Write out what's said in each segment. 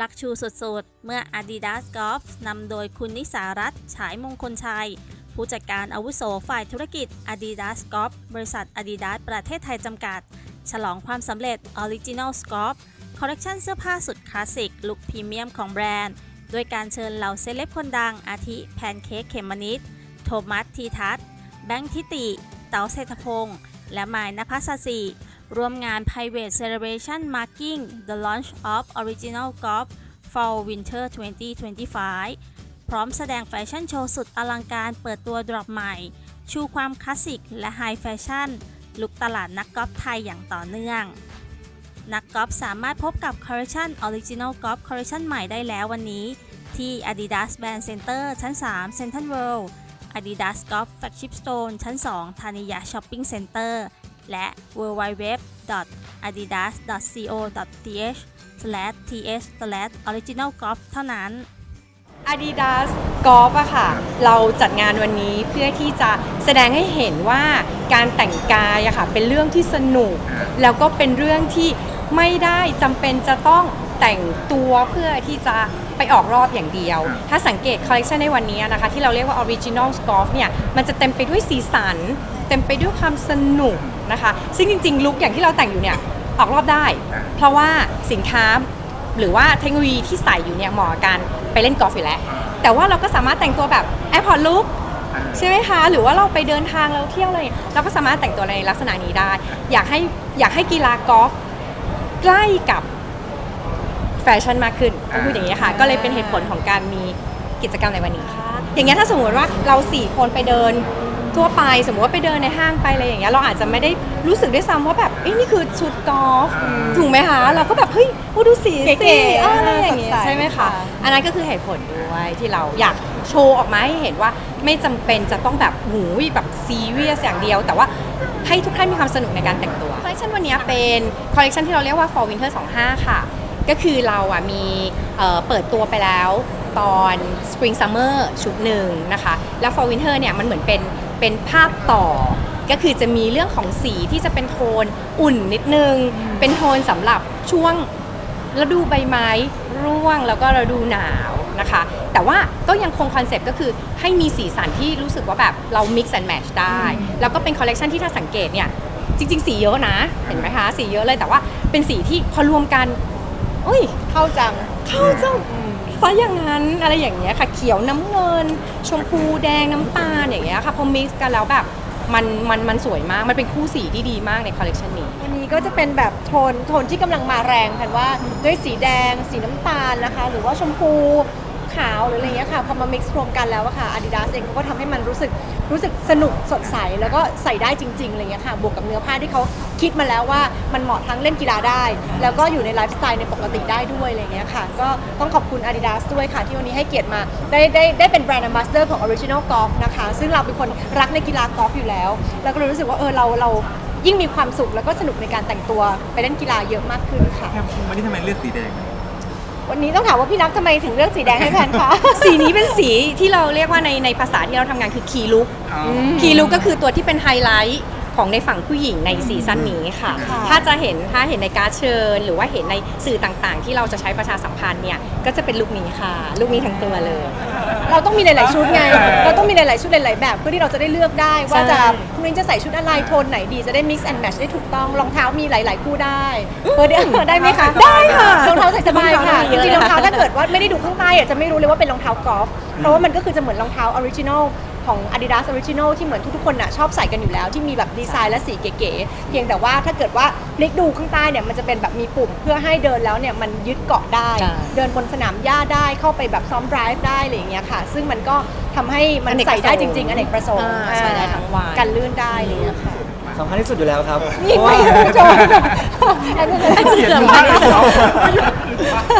ลักชูสุดๆ เมื่อ Adidas Golf นำโดยคุณนิสารัตน์ฉายมงคลชัย ผู้จัดการอาวุโสฝ่ายธุรกิจ Adidas Golf บริษัท Adidas ประเทศไทยจำกัด ฉลองความสำเร็จ Original Golf คอลเลกชันเสื้อผ้าสุดคลาสสิกลุคพรีเมียมของแบรนด์ด้วยการเชิญเหล่าเซเลบคนดังอาทิแพนเค้กเขมมนิดโทมัสทีทัศแบงค์ทิติ เต๋าเศรษฐพงศ์และมายนภัสสิ ร่วมงาน Private Celebration Marking the Launch of Original Golf Fall Winter 2025 พร้อมแสดงแฟชั่นโชว์สุดอลังการเปิดตัวดรอปใหม่ ชูความคลาสสิกและไฮแฟชั่น ลุกตลาดนักกอล์ฟไทยอย่างต่อเนื่อง นักกอล์ฟสามารถพบกับคอลเล t ชัน Original Golf Collection ใหม่ได้แล้ววันนี้ ที่ Adidas Band Center ชั้น 3 Central World Adidas Golf Flagship Store ชั้น2ธานิยา Shopping Center และ www.adidas.co.th/th/originalgolf เท่านั้น Adidas Golf อะค่ะ เราจัดงานวันนี้เพื่อที่จะแสดงให้เห็นว่าการแต่งกายอะค่ะเป็นเรื่องที่สนุก แล้วก็เป็นเรื่องที่ไม่ได้จำเป็นจะต้อง แต่งตัวเพื่อที่จะไปออกรอบอย่างเดียว ถ้าสังเกตคอลเลคชันในวันนี้นะคะ ที่เราเรียกว่า Original Golf เนี่ย มันจะเต็มไปด้วยสีสัน เต็มไปด้วยความสนุกนะคะ ซึ่งจริงๆ ลุคอย่างที่เราแต่งอยู่เนี่ย ออกรอบได้ เพราะว่าสินค้าหรือว่าเทคโนโลยีที่ใส่อยู่เนี่ยเหมาะกับการไปเล่นกอล์ฟอยู่แล้ว แต่ว่าเราก็สามารถแต่งตัวแบบแอร์พอร์ตลุกใช่ไหมคะ หรือว่าเราไปเดินทางเราเที่ยวอะไรเราก็สามารถแต่งตัวในลักษณะนี้ได้ อยากให้อยากให้กีฬากอล์ฟใกล้กับ แฟชั่นมากขึ้นต้องพูดอย่างนี้ค่ะ ก็เลยเป็นเหตุผลของการมีกิจกรรมในวันนี้ค่ะอย่างเงี้ยถ้าสมมติว่าเราสี่คนไปเดินทั่วไปสมมติว่าไปเดินในห้างไปอะไรอย่างเงี้ยเราอาจจะไม่ได้รู้สึกด้วยซ้ำว่าแบบเอ้ยนี่คือชุดกอล์ฟถูกไหมคะ เราก็แบบเฮ้ยโอ้ดูสีสิเก๋ๆเอออะไรอย่างเงี้ยสดใสใช่ไหมคะค่ะอันนั้นก็คือเหตุผลด้วยที่เราอยากโชว์ออกมาให้เห็นว่าไม่จำเป็นจะต้องแบบหูยแบบซีเรียสอย่างเดียว แต่ว่าให้ทุกท่านมีความสนุกในการแต่งตัวคอลเลคชันวันนี้เป็นคอลเลคชันที่เราเรียกว่า Fall Winter 25 ค่ะ ก็คือเราอะมีเอ่อเปิดตัวไปแล้วตอน Spring Summer ชุดหนึ่งนะคะ แล้ว Fall Winter เนี่ยมันเหมือนเป็นเป็นภาพต่อ ก็คือจะมีเรื่องของสีที่จะเป็นโทนอุ่นนิดนึง เป็นโทนสำหรับช่วงฤดูใบไม้ร่วงแล้วก็ฤดูหนาวนะคะ แต่ว่าก็ยังคงคอนเซปต์ก็คือให้มีสีสันที่รู้สึกว่าแบบเรา mix and match ได้ แล้วก็เป็นคอลเลกชันที่ถ้าสังเกตเนี่ยจริงๆ สีเยอะนะ เห็นไหมคะ สีเยอะเลยแต่ว่าเป็นสีที่พอรวมกัน อุ้ย เข้าจัง เข้าจังซะอย่างนั้นอะไรอย่างเงี้ยค่ะ เขียวน้ำเงิน ชมพูแดงน้ำตาลอย่างเงี้ยค่ะพอ mix กันแล้วแบบมันมันมันสวยมาก มันเป็นคู่สีที่ดีมากในคอลเลกชันนี้ วันนี้ก็จะเป็นแบบโทนโทนที่กำลังมาแรงกันว่าด้วยสีแดง สีน้ำตาลนะคะ หรือว่าชมพู ขาวหรืออะไรเงี้ยค่ะพอมา mix รวมกันแล้วอะค่ะ Adidas เองเขาก็ทำให้มันรู้สึกรู้สึกสนุกสดใส แล้วก็ใส่ได้จริงๆอะไรเงี้ยค่ะบวกกับเนื้อผ้าที่เขาคิดมาแล้วว่ามันเหมาะทั้งเล่นกีฬาได้ แล้วก็อยู่ในไลฟ์สไตล์ในปกติได้ด้วยอะไรเงี้ยค่ะ ก็ต้องขอบคุณ Adidas ด้วยค่ะ ที่วันนี้ให้เกียรติมา ได้ได้ได้เป็นแบรนด์ a m b a s s a d o r ของ Original Golf นะคะ ซึ่งเราเป็นคนรักในกีฬากอล์ฟอยู่แล้ว แล้วก็เลยรู้สึกว่าเออเราเรายิ่งมีความสุขแล้วก็สนุกในการแต่งตัวไปเล่นกีฬาเยอะมากขึ้นค่ะ วันนี้ทำไมเลือกสีแดง วันนี้ต้องถามว่าพี่นักทำไมถึงเลือกสีแดงให้แพนคะ สีนี้เป็นสีที่เราเรียกว่าในในภาษาที่เราทำงานคือคีลุก คีลุกก็คือตัวที่เป็นไฮไลท์ ของในฝั่งผู้หญิงในซีซั่นนี้ค่ะค่ะถ้าจะเห็นถ้าเห็นในการดเชิญ หรือว่าเห็นในสื่อต่างๆ ที่เราจะใช้ประชาสัมพันธ์เนี่ยก็จะเป็นลุคนี้ค่ะลุคนี้ทั้งตัวเลย เราต้องมีหลาย ๆ ชุดไง เราต้องมีหลาย ๆ ชุดหลาย ๆ แบบ เพื่อที่เราจะได้เลือกได้ ว่าจะใช่พรุ่งนี้จะใส่ชุดอะไรโทนไหนดีจะได้ mix and match ได้ถูกต้องรองเท้ามีหลาย ๆ คู่ได้เพื่อเดี๋ยวได้ไหมคะได้ค่ะรองเท้าใส่สบายค่ะรองจเท้าริงๆรองเท้าเยอะถ้าเกิดว่าไม่ได้ดูข้างใต้อะจะไม่รู้เลยว่าเป็นรองเท้ากอล์ฟเพราะว่ามันก็คือจะเหมือนรองเท้าออริจินอล ของ Adidas Original ที่เหมือนทุกๆคนน่ะชอบใส่กันอยู่แล้ว ที่มีแบบดีไซน์และสีเก๋ๆเพียงแต่ว่าถ้าเกิดว่าพลิกดูข้างใต้เนี่ยมันจะเป็นแบบมีปุ่มเพื่อให้เดินแล้วเนี่ยมันยึดเกาะได้ ใช่ เดินบนสนามหญ้าได้เข้าไปแบบซ้อมไดรฟ์ได้อะไรอย่างเงี้ยค่ะ ซึ่งมันก็ทำให้มันอเนกใส่ได้ประสจงค์ริงๆอเนกประสงค์อ่าใส่ได้ทั้งวัน กันลื่นได้อะไรอย่างเงี้ยค่ะ สำคัญที่สุดอยู่แล้วครับนี่เพราะไม่ว่ารู้โจทย์อันนี้เลยเสื่อมมากที่สุดครับ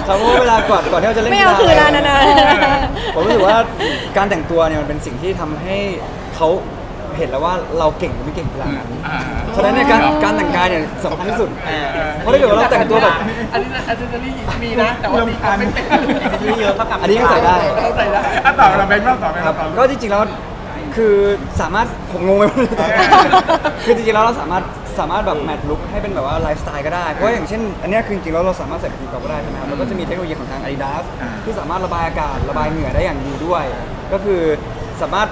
เพราะว่าเวลาก่อนก่อนที่เราจะเล่นไม่เอาฬคืนแล้วนะนะ ผมรู้สึกว่าการแต่งตัวเนี่ยมันเป็นสิ่งที่ทำให้เขาเห็นแล้วว่าเราเก่งหรือไม่เก่งขนาดนั้นฉะนั้นในยการการแต่งกายเนี่ยสำคัญที่สุดเพราะถ้าเกิดว่าเราแต่งตัวแบบ อันนี้อันนี้มีนะ แต่ว่ามีความไม่เป็นนี่เยอะครับอันนี้ยังใส่ได้ใส่ได้ อะต่อเราเป็นบ้างต่อเป็นครับต่อ ก็จริงๆแล้ว คือสามารถผมงงไปหมดเลยคือจริงๆแล้วเราสามารถใส่สามารถแบบแมทลุคให้เป็นแบบว่าไลฟ์สไตล์ก็ได้ เพราะว่าอย่างเช่น อันเนี้ยคือจริงๆแล้วเราสามารถใส่ไปตีกอล์ฟก็ได้ใช่ไหมครับแล้วก็จะมีเทคโนโลยีของทาง Adidas อ่า ที่สามารถระบายอากาศระบายเหงื่อได้อย่างดีด้วย ก็คือสามารถ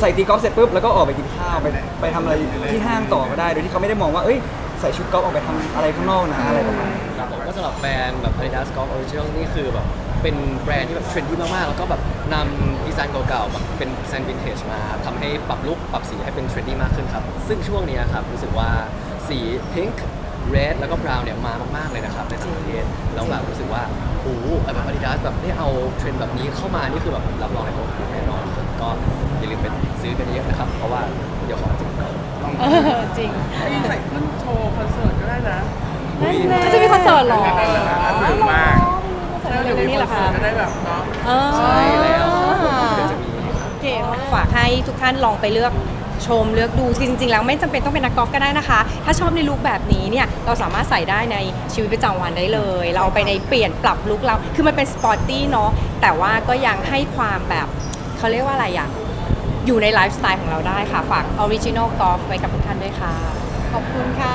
ใส่ตีกอล์ฟเสร็จปุ๊บแล้วก็ออกไปกินข้าวไปไปทำอะไรที่ห้างต่อก็ได้ โดยที่เขาไม่ได้มองว่าเอ้ยใส่ชุดกอล์ฟออกไปทำอะไรข้างนอกนะอะไรประมาณนี้ ครับผมก็สำหรับแบรนด์แบบ Adidas Golf Original นี่คือแบบ เป็นแบรนด์ที่แบบเทรนดี้มากๆ แล้วก็แบบนำดีไซน์เก่าๆแบบเป็นแซนด์วินเทจมาทำให้ปรับลุคปรับสีให้เป็นเทรนดี้มากขึ้นครับ ซึ่งช่วงเนี้ยครับรู้สึกว่าสีพิงค์ red แล้วก็ brown เนี่ยมามากๆเลยนะครับในต่างประเทศแล้วแบบรู้สึกว่าโอ้โหแบบ Adidas แบบได้เอาเทรนด์แบบนี้เข้ามานี่คือแบบรับรองเลยว่าแน่นอนครับก็อย่าลืมไปซื้อกันเยอะนะครับ เพราะว่าเดี๋ยวของจะหมดเออจริงนี่ใส่ขึ้นโชว์คอนเสิร์ตก็ได้นะจะมีคอนเสิร์ตเหรอถึงมาก เร็วๆนี้เหรอคะจะได้แบบเนาะเออใช่แล้วครับผมเดี๋ยวจะมีครับเก๋มากฝากให้ทุกท่านลองไปเลือกชมเลือกดูคือจริงๆแล้วไม่จำเป็นต้องเป็นนักกอล์ฟก็ได้นะคะ ถ้าชอบในลุคแบบนี้เนี่ยเราสามารถใส่ได้ในชีวิตประจำวันได้เลย เราเอาไปในเปลี่ยนปรับลุคเราคือมันเป็นสปอร์ตตี้เนาะแต่ว่าก็ยังให้ความแบบเขาเรียกว่าอะไรอย่างอยู่ในไลฟ์สไตล์ของเราได้ค่ะ ฝาก Original Golf ไว้กับทุกท่านด้วยค่ะ ขอบคุณค่ะ